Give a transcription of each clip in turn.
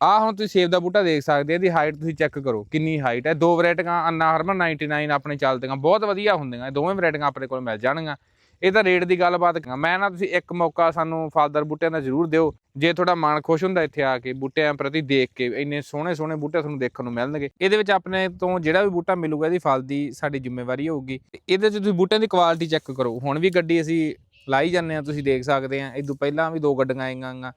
ਆ ਹੁਣ ਤੁਸੀਂ ਸੇਬ ਦਾ ਬੂਟਾ ਦੇਖ ਸਕਦੇ ਆ, ਇਹਦੀ ਹਾਈਟ ਤੁਸੀਂ ਚੈੱਕ ਕਰੋ, ਕਿੰਨੀ ਹਾਈਟ ਹੈ ਦੋ ਵੈਰਾਈਟੀਆਂ, ਅੰਨਾ, ਹਰਮਨ 99 ਆਪਣੇ ਚੱਲਦੀਆਂ, ਬਹੁਤ ਵਧੀਆ ਹੁੰਦੀਆਂ ਦੋਵੇਂ ਵੈਰਾਈਟੀਆਂ ਆਪਣੇ ਕੋਲ ਮਿਲ ਜਾਣਗੀਆਂ। ਇਹ ਤਾਂ ਰੇਟ ਦੀ ਗੱਲਬਾਤ ਕਰਾਂ। ਮੈਂ ਨਾ ਤੁਸੀਂ ਇੱਕ ਮੌਕਾ ਸਾਨੂੰ ਫਲਦਾਰ ਬੂਟਿਆਂ ਦਾ ਜ਼ਰੂਰ ਦਿਓ, ਜੇ ਤੁਹਾਡਾ ਮਨ ਖੁਸ਼ ਹੁੰਦਾ ਇੱਥੇ ਆ ਕੇ ਬੂਟਿਆਂ ਪ੍ਰਤੀ ਦੇਖ ਕੇ, ਇੰਨੇ ਸੋਹਣੇ ਸੋਹਣੇ ਬੂਟੇ ਤੁਹਾਨੂੰ ਦੇਖਣ ਨੂੰ ਮਿਲਣਗੇ। ਇਹਦੇ ਵਿੱਚ ਆਪਣੇ ਤੋਂ ਜਿਹੜਾ ਵੀ ਬੂਟਾ ਮਿਲੂਗਾ, ਇਹਦੀ ਫਲ ਦੀ ਸਾਡੀ ਜ਼ਿੰਮੇਵਾਰੀ ਹੋਊਗੀ। ਤੇ ਇਹਦੇ 'ਚ ਤੁਸੀਂ ਬੂਟਿਆਂ ਦੀ ਕੁਆਲਿਟੀ ਚੈੱਕ ਕਰੋ। ਹੁਣ ਵੀ ਗੱਡੀ ਅਸੀਂ ਲਾਈ ਜਾਂਦੇ ਆ ਤੁਸੀਂ ਦੇਖ ਸਕਦੇ ਆ ਇਦੋਂ ਪਹਿਲਾਂ ਵੀ ਦੋ ਗੱਡੀਆਂ ਆਈਆਂ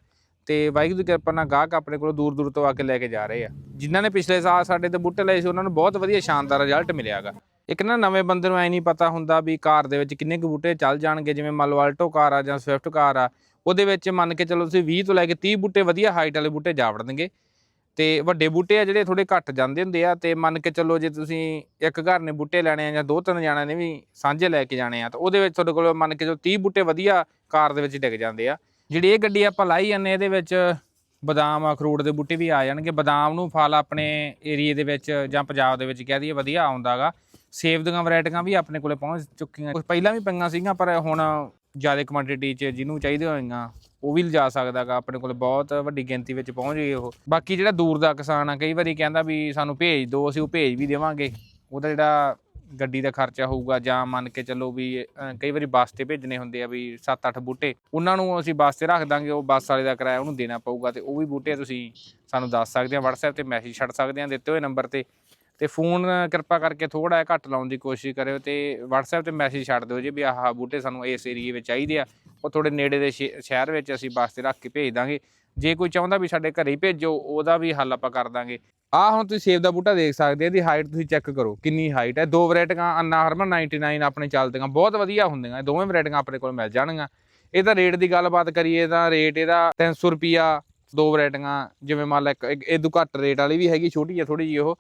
ਤੇ ਵਾਹਿਗੁਰੂ ਦੀ ਕਿਰਪਾ ਨਾਲ ਗਾਹਕ ਆਪਣੇ ਕੋਲੋਂ ਦੂਰ ਦੂਰ ਤੋਂ ਆ ਕੇ ਲੈ ਕੇ ਜਾ ਰਹੇ ਆ। ਜਿਨ੍ਹਾਂ ਨੇ ਪਿਛਲੇ ਸਾਲ ਸਾਡੇ ਤੇ ਬੂਟੇ ਲਏ ਸੀ, ਉਹਨਾਂ ਨੂੰ ਬਹੁਤ ਵਧੀਆ ਸ਼ਾਨਦਾਰ ਰਿਜ਼ਲਟ ਮਿਲਿਆਗਾ। ਇੱਕ ਨਾ ਨਵੇਂ ਬੰਦੇ ਨੂੰ ਐ ਨਹੀਂ ਪਤਾ ਹੁੰਦਾ ਵੀ ਕਾਰ ਦੇ ਵਿੱਚ ਕਿੰਨੇ ਕੁ ਬੂਟੇ ਚੱਲ ਜਾਣਗੇ, ਜਿਵੇਂ ਮੰਨ ਲਓ ਆਲਟੋ ਕਾਰ ਆ ਜਾਂ ਸਵਿਫਟ ਕਾਰ ਆ, ਉਹਦੇ ਵਿੱਚ ਮੰਨ ਕੇ ਚੱਲੋ ਤੁਸੀਂ 20 ਤੋਂ ਲੈ ਕੇ 30 ਬੂਟੇ ਵਧੀਆ ਹਾਈਟ ਵਾਲੇ ਬੂਟੇ ਜਾ ਵੜਨਗੇ। ਤੇ ਵੱਡੇ ਬੂਟੇ ਆ ਜਿਹੜੇ ਥੋੜੇ ਘੱਟ ਜਾਂਦੇ ਹੁੰਦੇ ਆ, ਤੇ ਮੰਨ ਕੇ ਚੱਲੋ ਜੇ ਤੁਸੀਂ ਇੱਕ ਘਰ ਨੇ ਬੂਟੇ ਲੈਣੇ ਆ ਜਾਂ ਦੋ ਤਿੰਨ ਜਾਣਿਆਂ ਨੇ ਵੀ ਸਾਂਝੇ ਲੈ ਕੇ ਜਾਣੇ ਆ, ਤਾਂ ਉਹਦੇ ਵਿੱਚ ਤੁਹਾਡੇ ਕੋਲ ਮੰਨ ਕੇ ਚੱਲੋ 30 ਬੂਟੇ ਵਧੀਆ ਕਾਰ ਦੇ ਵਿੱਚ ਡਿੱਗ ਜਾਂਦੇ ਆ। ਜਿਹੜੀ ਇਹ ਗੱਡੀ ਆਪਾਂ ਲਾਈ ਜਾਂਦੇ ਇਹਦੇ ਵਿੱਚ ਬਦਾਮ, ਅਖਰੋਟ ਦੇ ਬੂਟੇ ਵੀ ਆ ਜਾਣਗੇ। ਬਦਾਮ ਨੂੰ ਫਲ ਆਪਣੇ ਏਰੀਏ ਦੇ ਵਿੱਚ ਜਾਂ ਪੰਜਾਬ ਦੇ ਵਿੱਚ ਕਹਿ ਦਈਏ ਵਧੀਆ ਆਉਂਦਾਗਾ ਸੇਬ ਦੀਆਂ ਵੈਰਾਈਟੀਆਂ ਵੀ ਆਪਣੇ ਕੋਲੇ ਪਹੁੰਚ ਚੁੱਕੀਆਂ। ਕੁਝ ਪਹਿਲਾਂ ਵੀ ਪਈਆਂ ਸੀਗੀਆਂ, ਪਰ ਹੁਣ ਜ਼ਿਆਦਾ ਕੁਆਂਟੀਟੀ 'ਚ ਜਿਹਨੂੰ ਚਾਹੀਦੇ ਹੋਏਗਾ ਉਹ ਵੀ ਲਿਜਾ ਸਕਦਾਗਾ ਆਪਣੇ ਕੋਲ ਬਹੁਤ ਵੱਡੀ ਗਿਣਤੀ ਵਿੱਚ ਪਹੁੰਚ ਗਈ ਉਹ। ਬਾਕੀ ਜਿਹੜਾ ਦੂਰ ਦਾ ਕਿਸਾਨ ਆ, ਕਈ ਵਾਰੀ ਕਹਿੰਦਾ ਵੀ ਸਾਨੂੰ ਭੇਜ ਦਿਓ, ਅਸੀਂ ਉਹ ਭੇਜ ਵੀ ਦੇਵਾਂਗੇ। ਉਹਦਾ ਜਿਹੜਾ ਗੱਡੀ ਦਾ ਖਰਚਾ ਹੋਊਗਾ ਜਾਂ ਮੰਨ ਕੇ ਚੱਲੋ ਵੀ ਅ, ਕਈ ਵਾਰੀ ਬੱਸ ਤੇ ਭੇਜਣੇ ਹੁੰਦੇ ਆ ਵੀ 7-8 ਬੂਟੇ ਉਹਨਾਂ ਨੂੰ ਅਸੀਂ ਬੱਸ ਤੇ ਰੱਖ ਦਾਂਗੇ ਉਹ ਬੱਸ ਵਾਲੇ ਦਾ ਕਿਰਾਇਆ ਉਹਨੂੰ ਦੇਣਾ ਪਊਗਾ ਤੇ ਉਹ ਵੀ ਬੂਟੇ ਤੁਸੀਂ ਸਾਨੂੰ ਦੱਸ ਸਕਦੇ ਆ WhatsApp ਤੇ ਮੈਸੇਜ ਛੱਡ ਸਕਦੇ ਆ ਦਿੱਤੇ ਹੋਏ ਨੰਬਰ ਤੇ। ਤੇ ਫੋਨ ਕਿਰਪਾ ਕਰਕੇ ਥੋੜਾ ਜਿਹਾ ਘੱਟ ਲਾਉਣ ਦੀ ਕੋਸ਼ਿਸ਼ ਕਰਿਓ ਤੇ WhatsApp ਤੇ ਮੈਸੇਜ ਛੱਡ ਦਿਓ ਜੀ ਵੀ ਆਹ ਬੂਟੇ ਸਾਨੂੰ ਇਸ ਏਰੀਏ ਵਿੱਚ ਚਾਹੀਦੇ ਆ। ਉਹ ਥੋੜੇ ਨੇੜੇ ਦੇ ਸ਼ਹਿ- ਸ਼ਹਿਰ ਵਿੱਚ ਅਸੀਂ ਬੱਸ ਤੇ ਰੱਖ ਕੇ ਭੇਜ ਦਾਂਗੇ। ਜੇ ਕੋਈ ਚਾਹੁੰਦਾ ਵੀ ਸਾਡੇ ਘਰੇ ਹੀ ਭੇਜੋ, ਉਹਦਾ ਵੀ ਹੱਲ ਆਪਾਂ ਕਰ ਦਾਂਗੇ। ਆ ਹੁਣ ਤੁਸੀਂ ਸੇਬ ਦਾ ਬੂਟਾ ਦੇਖ ਸਕਦੇ ਆ ਇਹਦੀ ਹਾਈਟ ਤੁਸੀਂ ਚੈੱਕ ਕਰੋ, ਕਿੰਨੀ ਹਾਈਟ ਹੈ। ਦੋ ਵੈਰਾਈਟੀਆਂ, ਅੰਨਾ ਹਰਮਨ 99 ਆਪਣੇ ਚੱਲਦੀਆਂ, ਬਹੁਤ ਵਧੀਆ ਹੁੰਦੀਆਂ ਦੋਵੇਂ ਵੈਰਾਈਟੀਆਂ ਆਪਣੇ ਕੋਲ ਮਿਲ ਜਾਣਗੀਆਂ। ਇਹ ਤਾਂ ਰੇਟ ਦੀ ਗੱਲਬਾਤ ਕਰੀਏ ਤਾਂ ਰੇਟ ਇਹਦਾ 300 ਰੁਪਿਆ ਦੋ ਵੈਰਾਈਟੀਆਂ, ਜਿਵੇਂ ਮੰਨ ਲਾ ਇੱਕ, ਇੱਕ- ਇਹ ਤੋਂ ਘੱਟ ਰੇਟ ਵਾਲੀ ਵੀ ਹੈਗੀ, ਛੋਟੀ ਆ ਥੋੜੀ ਜਿਹੀ ਉਹ।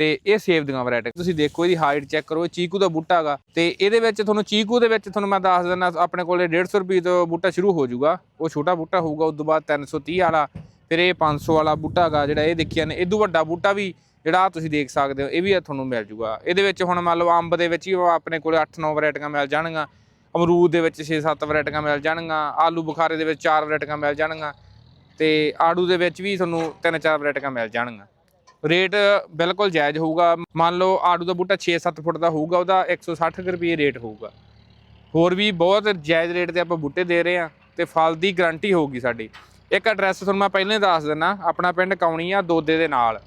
ਤੇ ਇਹ ਸੇਬ ਦੀਆਂ ਵੈਰਾਈਟੀ ਤੁਸੀਂ ਦੇਖੋ, ਇਹਦੀ ਹਾਈਟ ਚੈੱਕ ਕਰੋ, ਇਹ ਚੀਕੂ ਦਾ ਬੂਟਾ ਹੈਗਾ। ਤੇ ਇਹਦੇ ਵਿੱਚ ਤੁਹਾਨੂੰ ਚੀਕੂ ਦੇ ਵਿੱਚ ਤੁਹਾਨੂੰ ਮੈਂ ਦੱਸ ਦਿੰਦਾ, ਆਪਣੇ ਕੋਲੇ 150 ਰੁਪਏ ਤੋਂ ਬੂਟਾ ਸ਼ੁਰੂ ਹੋ ਜਾਊਗਾ। ਉਹ ਛੋਟਾ ਬੂਟਾ ਹੋਊਗਾ, ਉਸ ਤੋਂ ਬਾਅਦ 330 ਵਾਲਾ, ਫਿਰ ਇਹ 500 ਵਾਲਾ ਬੂਟਾ ਹੈਗਾ, ਜਿਹੜਾ ਇਹ ਦੇਖਿਆ ਨੇ। ਇਦੋਂ ਵੱਡਾ ਬੂਟਾ ਵੀ, ਜਿਹੜਾ ਤੁਸੀਂ ਦੇਖ ਸਕਦੇ ਹੋ, ਇਹ ਵੀ ਤੁਹਾਨੂੰ ਮਿਲ ਜੂਗਾ ਇਹਦੇ ਵਿੱਚ ਹੁਣ ਮੰਨ ਲਓ ਅੰਬ ਦੇ ਵਿੱਚ ਹੀ ਆਪਣੇ ਕੋਲੇ 8-9 ਵੈਰਾਈਟੀਆਂ ਮਿਲ ਜਾਣਗੀਆਂ। ਅਮਰੂਦ ਦੇ ਵਿੱਚ 6-7 ਵੈਰਾਈਟੀਆਂ ਮਿਲ ਜਾਣਗੀਆਂ। ਆਲੂ ਬੁਖਾਰੇ ਦੇ ਵਿੱਚ 4 ਵੈਰਾਈਟੀਆਂ ਮਿਲ ਜਾਣਗੀਆਂ। ਤੇ ਆੜੂ ਦੇ ਵਿੱਚ ਵੀ ਤੁਹਾਨੂੰ 3-4 ਵੈਰਾਈਟੀਆਂ ਮਿਲ ਜਾਣਗੀਆਂ। ਰੇਟ ਬਿਲਕੁਲ ਜਾਇਜ਼ ਹੋਊਗਾ। ਮੰਨ ਲਓ ਆੜੂ ਦਾ ਬੂਟਾ 6-7 ਫੁੱਟ ਦਾ ਹੋਊਗਾ, ਉਹਦਾ 160 ਕੁ ਰੁਪਏ ਰੇਟ ਹੋਊਗਾ। ਹੋਰ ਵੀ ਬਹੁਤ ਜਾਇਜ਼ ਰੇਟ ਤੇ ਆਪਾਂ ਬੂਟੇ ਦੇ ਰਹੇ ਆ ਤੇ ਫਲ ਦੀ ਗਾਰੰਟੀ ਹੋਊਗੀ ਸਾਡੀ। ਇੱਕ ਐਡਰੈਸ ਤੁਹਾਨੂੰ ਮੈਂ ਪਹਿਲਾਂ ਹੀ ਦੱਸ ਦਿੰਨਾ, ਆਪਣਾ ਪਿੰਡ ਕੌਣੀ ਆ ਦੋਦੇ ਦੇ ਨਾਲ।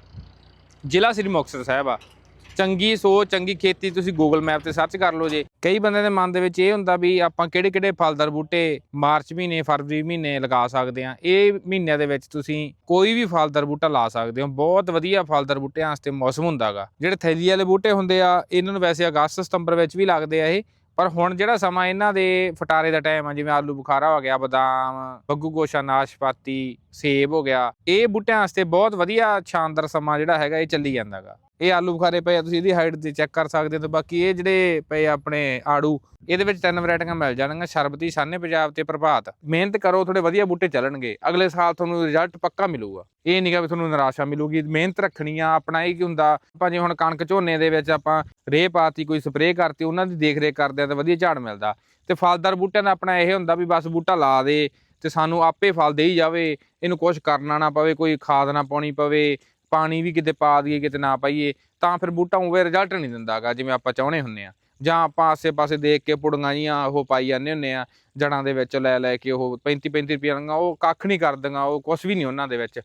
ਜ਼ਿਲ੍ਹਾ ਸ੍ਰੀ ਮੁਕਤਸਰ ਸਾਹਿਬ ਆ। ਚੰਗੀ ਸੋਚ, ਚੰਗੀ ਖੇਤੀ ਤੁਸੀਂ ਗੂਗਲ ਮੈਪ ਤੇ ਸਰਚ ਕਰ ਲਓ ਜੇ। ਕਈ ਬੰਦੇ ਦੇ ਮਨ ਦੇ ਵਿੱਚ ਇਹ ਹੁੰਦਾ ਵੀ ਆਪਾਂ ਕਿਹੜੇ ਕਿਹੜੇ ਫਲਦਾਰ ਬੂਟੇ ਮਾਰਚ ਮਹੀਨੇ, ਫਰਵਰੀ ਮਹੀਨੇ ਲਗਾ ਸਕਦੇ ਆ ਇਹ ਮਹੀਨਿਆਂ ਦੇ ਵਿੱਚ ਤੁਸੀਂ ਕੋਈ ਵੀ ਫਲਦਾਰ ਬੂਟਾ ਲਾ ਸਕਦੇ ਹੋ। ਬਹੁਤ ਵਧੀਆ ਫਲਦਾਰ ਬੂਟਿਆਂ ਵਾਸਤੇ ਮੌਸਮ ਹੁੰਦਾਗਾ ਜਿਹੜੇ ਥੈਲੀ ਵਾਲੇ ਬੂਟੇ ਹੁੰਦੇ ਆ, ਇਹਨਾਂ ਨੂੰ ਵੈਸੇ ਅਗਸਤ, ਸਤੰਬਰ ਵਿੱਚ ਵੀ ਲੱਗਦੇ ਆ ਇਹ। ਪਰ ਹੁਣ ਜਿਹੜਾ ਸਮਾਂ ਇਹਨਾਂ ਦੇ ਫਟਾਰੇ ਦਾ ਟਾਈਮ ਆ, ਜਿਵੇਂ ਆਲੂ ਬੁਖਾਰਾ ਹੋ ਗਿਆ, ਬਦਾਮ, ਬੱਗੂ ਗੋਸ਼ਾ, ਨਾਸ਼ਪਾਤੀ, ਸੇਬ ਹੋ ਗਿਆ, ਇਹ ਬੂਟਿਆਂ ਵਾਸਤੇ ਬਹੁਤ ਵਧੀਆ ਸ਼ਾਨਦਾਰ ਸਮਾਂ ਜਿਹੜਾ ਹੈਗਾ ਇਹ ਚੱਲੀ ਜਾਂਦਾਗਾ ਇਹ ਆਲੂ ਬੁਖਾਰੇ ਪਏ ਆ, ਤੁਸੀਂ ਇਹਦੀ ਹਾਈਟ ਤੇ ਚੈੱਕ ਕਰ ਸਕਦੇ ਹੋ ਤੇ ਬਾਕੀ ਇਹ ਜਿਹੜੇ ਪਏ ਆਪਣੇ ਆੜੂ, ਇਹਦੇ ਵਿੱਚ ਤਿੰਨ ਵੈਰਾਈਟੀਆਂ ਮਿਲ ਜਾਣਗੀਆਂ, ਸ਼ਰਬਤੀ, ਸਾਨੇ ਪੰਜਾਬ ਤੇ ਪ੍ਰਭਾਤ। ਮਿਹਨਤ ਕਰੋ ਥੋੜੇ ਵਧੀਆ ਬੂਟੇ ਚੱਲਣਗੇ। ਅਗਲੇ ਸਾਲ ਤੁਹਾਨੂੰ ਰਿਜ਼ਲਟ ਪੱਕਾ ਮਿਲੂਗਾ। ਇਹ ਨਹੀਂਗਾ ਵੀ ਤੁਹਾਨੂੰ ਨਿਰਾਸ਼ਾ ਮਿਲੂਗੀ, ਮਿਹਨਤ ਰੱਖਣੀ ਆ, ਆਪਣਾ ਇਹ ਕੀ ਹੁੰਦਾ, ਆਪਾਂ ਜੇ ਹੁਣ ਕਣਕ ਝੋਨੇ ਦੇ ਵਿੱਚ ਆਪਾਂ ਰੇਹ ਪਾਤੀ, ਕੋਈ ਸਪਰੇਅ ਕਰਤੀ, ਉਹਨਾਂ ਦੀ ਦੇਖ ਰੇਖ ਕਰਦੇ ਆ ਤਾਂ ਵਧੀਆ ਝਾੜ ਮਿਲਦਾ। ਤੇ ਫਲਦਾਰ ਬੂਟਿਆਂ ਦਾ ਆਪਣਾ ਇਹ ਹੁੰਦਾ ਵੀ ਬਸ ਬੂਟਾ ਲਾ ਦੇ ਤੇ ਸਾਨੂੰ ਆਪੇ ਫਲ ਦੇਈ ਜਾਵੇ, ਇਹਨੂੰ ਕੁਝ ਕਰਨਾ ਨਾ ਪਵੇ, ਕੋਈ ਖਾਦ ਨਾ ਪਾਉਣੀ ਪਵੇ ਪਾਣੀ ਵੀ ਕਿਤੇ ਪਾ ਦਈਏ, ਕਿਤੇ ਨਾ ਪਾਈਏ, ਤਾਂ ਫਿਰ ਬੂਟਾ ਉਵੇਂ ਰਿਜ਼ਲਟ ਨਹੀਂ ਦਿੰਦਾਗਾ, ਜਿਵੇਂ ਆਪਾਂ ਚਾਹੁੰਦੇ ਹੁੰਨੇ ਆ ਜਾਂ ਆਪਾਂ ਆਸੇ-ਪਾਸੇ ਦੇਖ ਕੇ ਪੁੜੀਆਂ ਜੀਆਂ ਉਹ ਪਾਈ ਜਾਂਦੇ ਹੁੰਨੇ ਆ ਜੜਾਂ ਦੇ ਵਿੱਚ ਲੈ ਲੈ ਕੇ ਉਹ 35 35 ਰੁਪਏ ਦੀਆਂ ਉਹ ਕੱਖ ਨਹੀਂ ਕਰਦੀਆਂ, ਉਹ ਕੁਝ ਵੀ ਨਹੀਂ ਉਹਨਾਂ ਦੇ ਵਿੱਚ।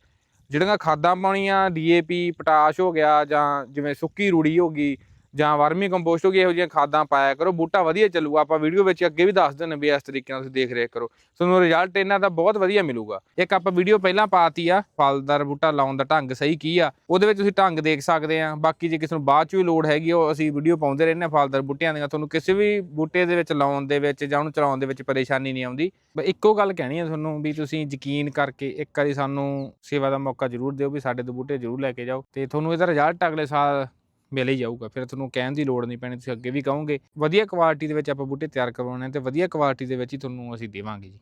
ਜਿਹੜੀਆਂ ਖਾਦਾਂ ਪਾਉਣੀਆਂ ਡੀਏਪੀ, ਪੋਟਾਸ਼ ਹੋ ਗਿਆ ਜਾਂ ਜਿਵੇਂ ਸੁੱਕੀ ਰੂੜੀ ਹੋ ਗਈ ਜਾਂ ਵਰਮੀ ਕੰਪੋਸਟ ਹੋ ਗਈ ਇਹੋ ਜਿਹੀਆਂ ਖਾਦਾਂ ਪਾਇਆ ਕਰੋ, ਬੂਟਾ ਵਧੀਆ ਚੱਲੂਗਾ, ਆਪਾਂ ਵੀਡੀਓ ਵਿੱਚ ਅੱਗੇ ਵੀ ਦੱਸ ਦਿੰਦੇ ਵੀ ਇਸ ਤਰੀਕੇ ਨਾਲ ਤੁਸੀਂ ਦੇਖ ਰੇਖ ਕਰੋ। ਤੁਹਾਨੂੰ ਰਿਜ਼ਲਟ ਇਹਨਾਂ ਦਾ ਬਹੁਤ ਵਧੀਆ ਮਿਲੂਗਾ। ਇੱਕ ਆਪਾਂ ਵੀਡੀਓ ਪਹਿਲਾਂ ਪਾਤੀ ਆ, ਫਲਦਾਰ ਬੂਟਾ ਲਾਉਣ ਦਾ ਢੰਗ ਸਹੀ ਕੀ ਆ, ਉਹਦੇ ਵਿੱਚ ਤੁਸੀਂ ਢੰਗ ਦੇਖ ਸਕਦੇ ਆ। ਬਾਕੀ ਜੇ ਕਿਸੇ ਨੂੰ ਬਾਅਦ ਚ ਵੀ ਲੋੜ ਹੈਗੀ, ਉਹ ਅਸੀਂ ਵੀਡੀਓ ਪਾਉਂਦੇ ਰਹਿੰਦੇ ਆ ਫਲਦਾਰ ਬੂਟਿਆਂ ਦੀਆਂ। ਤੁਹਾਨੂੰ ਕਿਸੇ ਵੀ ਬੂਟੇ ਦੇ ਵਿੱਚ ਲਾਉਣ ਦੇ ਵਿੱਚ ਜਾਂ ਉਹਨੂੰ ਚਲਾਉਣ ਦੇ ਵਿੱਚ ਪਰੇਸ਼ਾਨੀ ਨਹੀਂ ਆਉਂਦੀ। ਬਸ ਇੱਕੋ ਗੱਲ ਕਹਿਣੀ ਆ ਤੁਹਾਨੂੰ ਵੀ ਤੁਸੀਂ ਯਕੀਨ ਕਰਕੇ ਇੱਕ ਵਾਰੀ ਸਾਨੂੰ ਸੇਵਾ ਦਾ ਮੌਕਾ ਜ਼ਰੂਰ ਦਿਓ ਵੀ ਸਾਡੇ ਤੋਂ ਬੂਟੇ ਜ਼ਰੂਰ ਲੈ ਕੇ ਜਾਓ। ਤੇ ਤੁਹਾਨੂੰ ਇਹਦਾ ਰਿਜ਼ਲਟ ਅਗਲੇ ਸਾਲ ਮਿਲ ਹੀ ਜਾਊਗਾ, ਫਿਰ ਤੁਹਾਨੂੰ ਕਹਿਣ ਦੀ ਲੋੜ ਨਹੀਂ ਪੈਣੀ, ਤੁਸੀਂ ਅੱਗੇ ਵੀ ਕਹੋਗੇ, ਵਧੀਆ ਕੁਆਲਿਟੀ ਦੇ ਵਿੱਚ ਆਪਾਂ ਬੂਟੇ ਤਿਆਰ ਕਰਵਾਉਣੇ ਤੇ ਵਧੀਆ ਕੁਆਲਿਟੀ ਦੇ ਵਿੱਚ ਹੀ ਤੁਹਾਨੂੰ ਅਸੀਂ ਦੇਵਾਂਗੇ ਜੀ।